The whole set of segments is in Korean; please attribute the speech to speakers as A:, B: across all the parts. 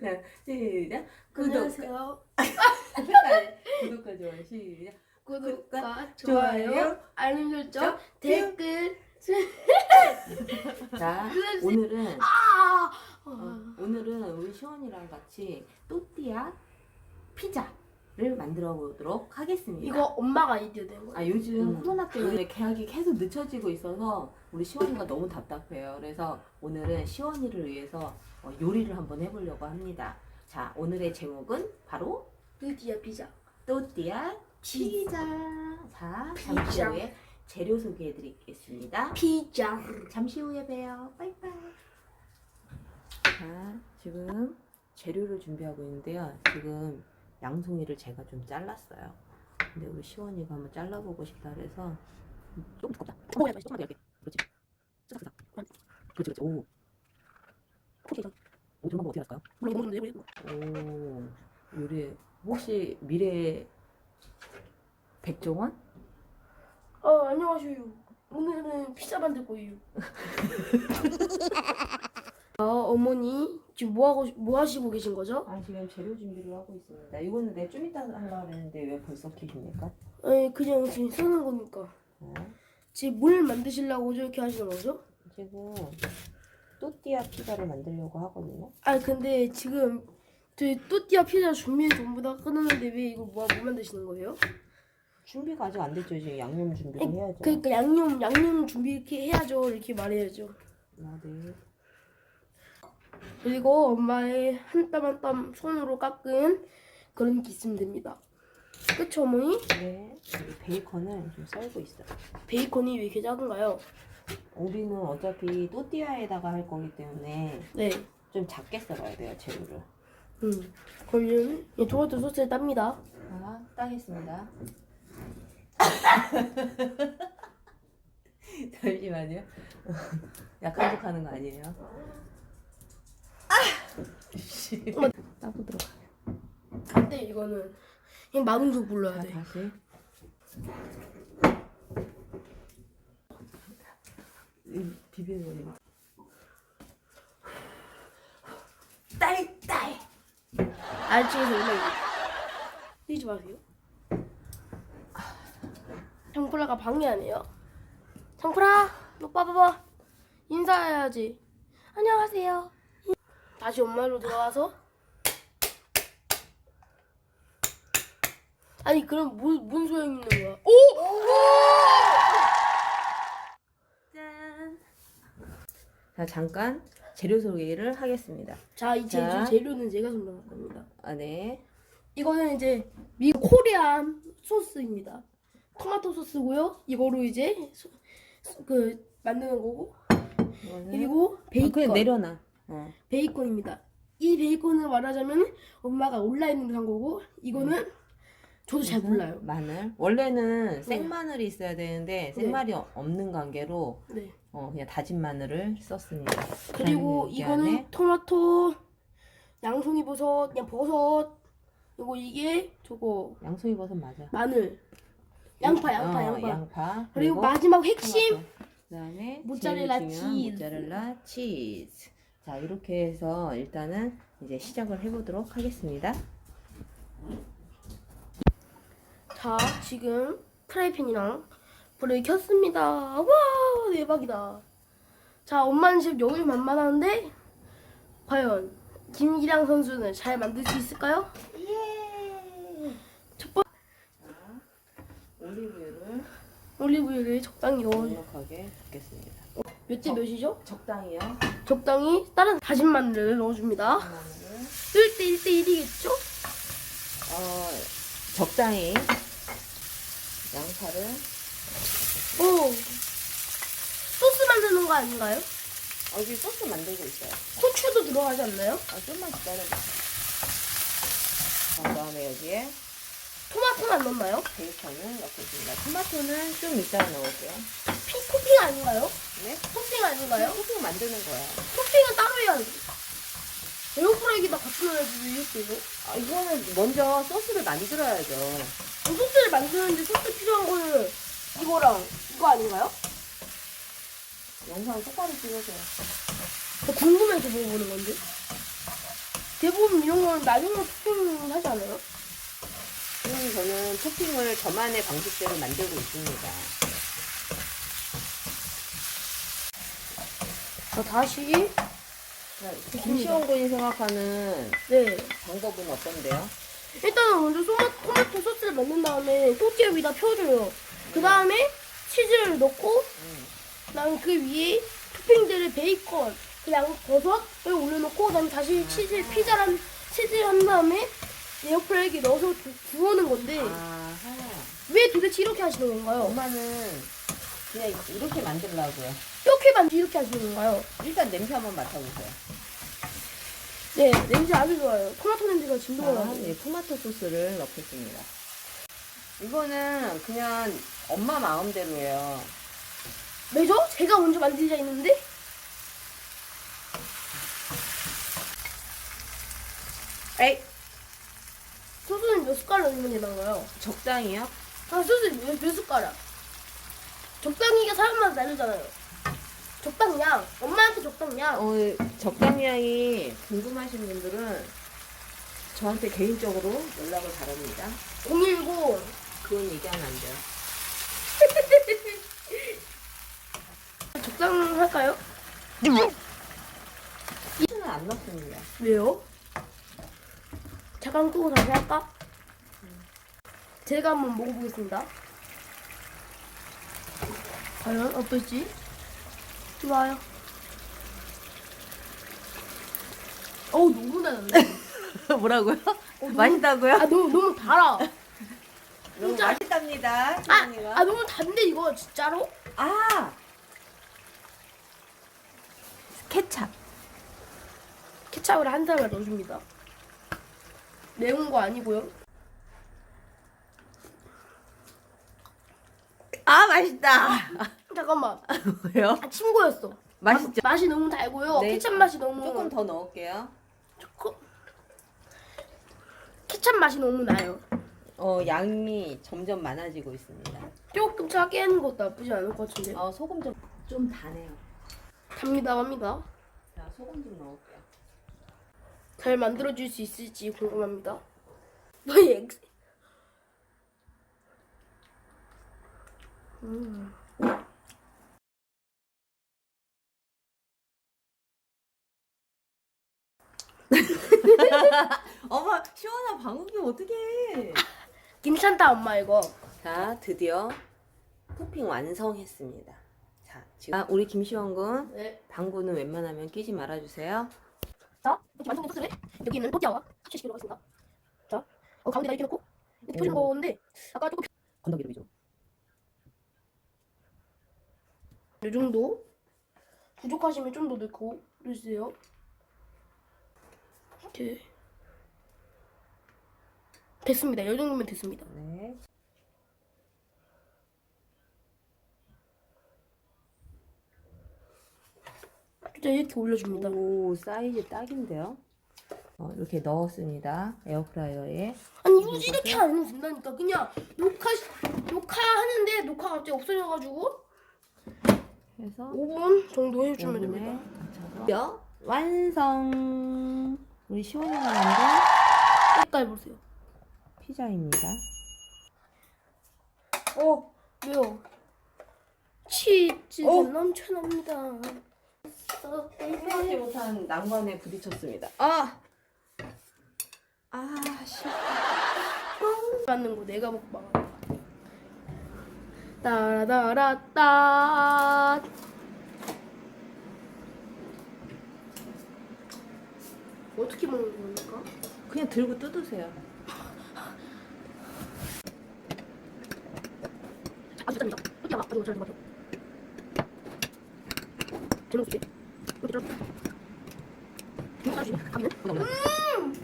A: 자, 시작. 구독,
B: 안녕하세요.
A: 구독과 좋아요 시작.
B: 구독과
A: 좋아요,
B: 알림 설정, 댓글.
A: 자, 오늘은
B: 아!
A: 어,
B: 어.
A: 오늘은 우리 시원이랑 같이 또띠아 피자 를 만들어 보도록 하겠습니다.
B: 이거 엄마가 아이디어 낸 거예요.
A: 아 요즘
C: 음.
A: 코로나 때문에 계약이 계속 늦춰지고 있어서 우리 시원이가 너무 답답해요. 그래서 오늘은 시원이를 위해서 어, 요리를 한번 해보려고 합니다. 자 오늘의 제목은 바로
B: 드디어 피자.
A: 또띠아 피자. 자 잠시
B: 피자.
A: 후에 재료 소개해드리겠습니다.
B: 피자.
A: 잠시 후에 봬요. 빠이빠이. 자, 지금 재료를 준비하고 있는데요. 지금 양송이를 제가 좀 잘랐어요. 근데 우리 시원이가 한번 잘라보고 싶다 그래서 조금 두껍다. 야, 조금만 더 얇게. 그렇지. 쓰다. 그렇지, 그렇지. 오. 오케이. 오, 거 어떻게 할까요? 오, 요리 혹시 미래 백종원?
B: 어, 안녕하세요. 오늘은 피자 만들 거예요. 어, 어머니 지금 뭐 하고 뭐 하시고 계신 거죠?
A: 아 지금 재료 준비를 하고 있습니다. 이거는 내 좀 이따 하려고 했는데 왜 벌써 키십니까?
B: 아니 그냥 지금 쓰는 거니까.
A: 네.
B: 지금 뭘 만드시려고 저렇게 하시는 거죠?
A: 지금 또띠아 피자를 만들려고 하거든요.
B: 아 근데 지금 저희 또띠아 피자 준비 전부 다 끝났는데 왜 이거 뭐, 뭐 만드시는 거예요?
A: 준비가 아직 안 됐죠. 지금 양념 준비를 해야죠.
B: 그러니까 양념 양념 준비 이렇게 해야죠 이렇게 말해야죠.
A: 아, 네.
B: 그리고 엄마의 한 땀 한 땀 손으로 깎은 그런 됩니다. 그쵸 어머니?
A: 네. 이 베이컨을 좀 썰고 있어요.
B: 베이컨이 왜 이렇게 작은가요?
A: 우리는 어차피 또띠아에다가 할 거기 때문에
B: 네.
A: 좀 작게 썰어야 돼요. 재료를.
B: 음. 그러면 이 토마토 소스를 땁니다.
A: 자, 따겠습니다. 잠시만요. 약간 족하는 거 아니에요? 따보도록 할게요.
B: 근데 이거는 그냥 마음속 불러야
A: 자,
B: 돼.
A: 다시. 이 비비는 거지.
B: 딸딸. 알지에서 올라 뛰지 마세요. 청프라가 방해하네요. 청프라, 너 봐봐봐. 인사해야지. 안녕하세요. 다시 엄마로 들어가서. 아니 그럼 뭔, 뭔 소용 있는 거야? 오!
A: 짠. 자, 잠깐 재료 소개를 하겠습니다.
B: 자, 이 재,
A: 자.
B: 재료는 제가 설명할 겁니다.
A: 아, 네.
B: 이거는 이제 미국 코리안 소스입니다. 토마토 소스고요. 이거로 이제 소- 소- 그 만드는 거고
A: 이거는
B: 그리고
A: 아,
B: 베이컨
A: 그냥 내려놔. 어.
B: 베이컨입니다. 이 베이컨을 말하자면 엄마가 온라인으로 산 거고 이거는 저도 잘 몰라요.
A: 마늘. 원래는 생마늘이 있어야 되는데
B: 네.
A: 생마늘이 없는 관계로
B: 네.
A: 어, 그냥 다진 마늘을 썼습니다.
B: 그리고 이거는
A: 안에
B: 토마토, 양송이 버섯, 그냥 버섯. 그리고 이게 저거
A: 양송이 버섯 맞아.
B: 마늘, 양파, 양파,
A: 어,
B: 양파.
A: 양파.
B: 그리고 마지막 핵심
A: 토마토. 그다음에
B: 모짜렐라
A: 제일 중요한
B: 치즈.
A: 모짜렐라 치즈. 자 이렇게 해서 일단은 이제 시작을 해보도록 하겠습니다.
B: 자, 지금 프라이팬이랑 불을 켰습니다. 와, 대박이다. 자, 엄마는 지금 여기 만만한데 과연 김기량 선수는 잘 만들 수 있을까요?
A: 예.
B: 첫 번-
A: 올리브유를
B: 올리브유를 적당히 넣어.
A: 넉넉하게 붓겠습니다.
B: 몇 대 몇이죠?
A: 적당히요.
B: 적당히 다른 다진 마늘을 넣어줍니다.
A: 마늘을
B: 1대 1대 1이겠죠?
A: 어 적당히 양파를
B: 오. 소스 만드는 거 아닌가요?
A: 어, 여기 소스 만들고 있어요.
B: 후추도 들어가지 않나요?
A: 아, 좀만 기다려봐. 그 다음에 여기에
B: 토마토만 넣나요?
A: 베이컨을 넣겠습니다. 토마토는 좀 이따 넣을게요.
B: 피, 토핑 아닌가요?
A: 네?
B: 토핑 아닌가요?
A: 소스 만드는 거야.
B: 토핑은 따로 해야지. 에어프라이기다 같이 넣어야지 왜 이렇게 해요?
A: 아, 이거는 먼저 소스를 만들어야죠.
B: 소스를 만드는데 소스 필요한 거는 이거랑 이거 아닌가요?
A: 영상 똑바로 찍으세요.
B: 저 궁금해서 물어보는 건데. 대부분 이런 거는 나중에 토핑 하지 않아요?
A: 지금 저는 토핑을 저만의 방식대로 만들고 있습니다.
B: 자, 다시.
A: 김시원 군이 생각하는
B: 네.
A: 방법은 어떤데요?
B: 일단은 먼저 소마, 토마토 소스를 만든 다음에 또띠아 위에다 펴줘요. 그 다음에 치즈를 넣고, 그 다음에 그 위에 토핑들을 베이컨, 그 양 버섯을 올려놓고, 그 다음에 다시 치즈, 피자랑 치즈를 한 다음에 에어프라이기에 넣어서 구- 구우는 건데,
A: 아하.
B: 왜 도대체 이렇게 하시는 건가요?
A: 엄마는 그냥 이렇게 만들려고요.
B: 이렇게 만 이렇게 하시는 건가요?
A: 일단 냄새 한번 맡아보세요.
B: 네, 냄새 아주 좋아요. 토마토 냄새가 진동을
A: 자,
B: 나요.
A: 예, 토마토 소스를 넣겠습니다. 이거는 그냥 엄마 마음대로예요.
B: 왜죠? 제가 먼저 만들자 했는데?
A: 에이,
B: 소스는 몇 숟가락 넣으면 되나요?
A: 적당히요?
B: 아, 소스 몇, 몇 숟가락? 적당히가 사람마다 다르잖아요. 적당량. 엄마한테 적당량.
A: 어, 적당량이 궁금하신 분들은 저한테 개인적으로 연락을 바랍니다.
B: 010.
A: 그건 얘기하면 안 돼요.
B: 적당할까요?
A: 치즈는 안 넣습니다.
B: 왜요? 잠깐 끄고 다시 할까? 제가 한번 먹어보겠습니다. 과연 어떨지? 좋아요. 어우 너무 달았네.
A: 뭐라고요?
B: 너무-
A: 맛있다고요?
B: 아 너무 너무 달아.
A: 너무
B: 진짜?
A: 맛있답니다.
B: 아. 아 너무 단데 이거 진짜로?
A: 아! 케찹.
B: 케찹을 한 사발 넣어줍니다. 매운 거 아니고요.
A: 아, 맛있다.
B: 잠깐만.
A: 왜요?
B: 아 친구였어.
A: 맛있죠?
B: 맛이 너무 달고요.
A: 네.
B: 케찹 맛이 너무
A: 조금 더 넣을게요.
B: 조금 케찹 맛이 너무 나요.
A: 어, 양이 점점 많아지고 있습니다.
B: 조금 짜게 하는 것도 나쁘지 않을 것 같은데.
A: 어, 소금 좀, 좀 다네요.
B: 답니다, 합니다.
A: 자, 소금 좀 넣을게요.
B: 잘 만들어줄 수 있을지 궁금합니다. 엑. 음.
A: 어머, 시원아, 방금 어떡해.
B: 괜찮다, 엄마 이거.
A: 자, 드디어 토핑 완성했습니다. 자, 지금 아, 우리 김시원 군
B: 네.
A: 방구는 웬만하면 끼지 말아주세요.
B: 자, 이렇게 완성된 소스를 여기 있는 토티아와 합체시키도록 하겠습니다. 자, 어, 가운데다 이렇게 놓고 이렇게 펴진
A: 오.
B: 건데 아까 조금
A: 건더기를 위주로.
B: 이 정도 부족하시면 좀 더 넣고 넣으세요. 이렇게 됐습니다. 이 정도면 됐습니다.
A: 네.
B: 진짜 이렇게 올려줍니다.
A: 오, 사이즈 딱인데요? 어, 이렇게 넣었습니다. 에어프라이어에.
B: 아니 이거 이렇게 안 해도 된다니까 그냥 녹화 녹화하는데 녹화 갑자기 없어져가지고
A: 해서
B: 5분 정도 해주면 됩니다.
A: 뼈 완성. 우리 시원이가 만든
B: 색깔 보세요.
A: 피자입니다.
B: 어 왜요? 치즈
A: 어?
B: 넘쳐납니다.
A: 생각지 못한 난관에 부딪혔습니다. 아! 아, 씨.
B: 맞는 거 내가 먹고 막아. 따라따라따. 어떻게 먹는 겁니까?
A: 그냥 들고 뜯으세요.
B: 아 진짜입니다. 어떻게 알아? 가지고 잘 맞아. 재밌지? 이렇게? 가면?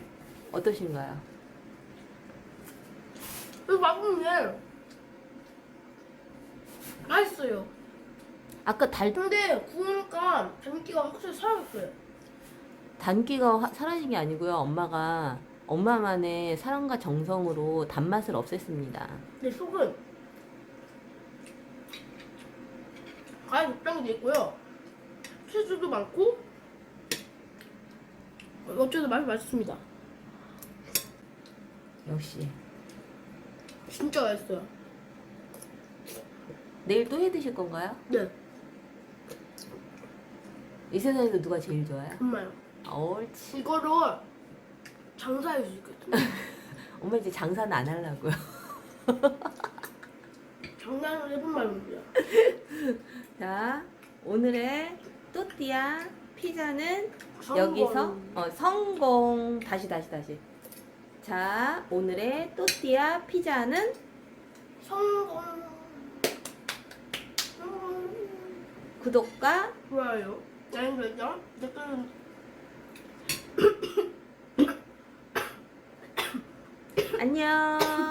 A: 어떠신가요?
B: 이거 맛있네. 맛있어요.
A: 아까 달,
B: 근데 구우니까 단기가 확실히 살아났어요.
A: 단기가 화- 사라진 게 아니고요. 엄마가 엄마만의 사랑과 정성으로 단맛을 없앴습니다.
B: 내 속은 과일 돼 있고요. 치즈도 많고 어쩌다 맛이 맛있습니다.
A: 역시
B: 진짜 맛있어요.
A: 내일 또 해 드실 건가요?
B: 네,
A: 이 세상에서 누가 제일 좋아요?
B: 정말
A: 옳지.
B: 이거를 장사할 수 있거든요.
A: 엄마 이제 장사는 안 하려고요.
B: 장난을 해본 말입니다.
A: 자, 오늘의 또띠아 피자는
B: 성공.
A: 여기서 어, 성공. 다시 다시 다시. 자, 오늘의 또띠아 피자는
B: 성공. 성공.
A: 구독과
B: 좋아요. 알림 설정. 댓글은
A: 안녕.